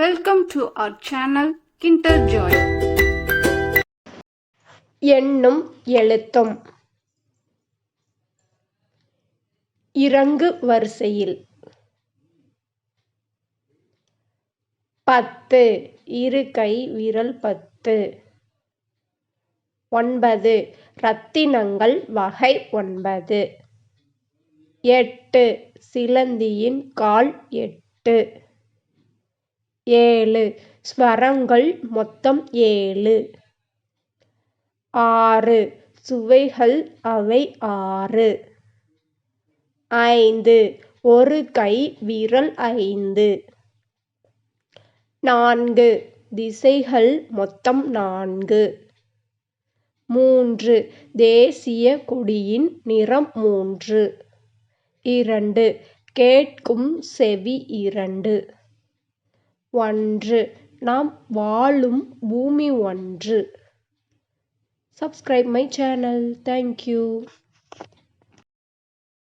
Welcome to our channel Kinder Joy எண்ணும் எழுத்தும். இறங்கு வரிசையில். பத்து இரு கை விரல் பத்து. ஒன்பது ரத்தினங்கள் வகை ஒன்பது. எட்டு சிலந்தியின் கால் எட்டு. ஏழு. ஸ்வரங்கள் மொத்தம் ஏழு. ஆறு. சுவைகள் அவை ஆறு. ஐந்து. ஒரு கை விரல் ஐந்து. நான்கு. திசைகள் மொத்தம் நான்கு. மூன்று. தேசிய கொடியின் நிறம் மூன்று. இரண்டு. கேட்கும் செவி இரண்டு. ஒன்று நாம் வாழும் பூமி ஒன்று சப்ஸ்கிரைப் மை சேனல் தேங்க்யூ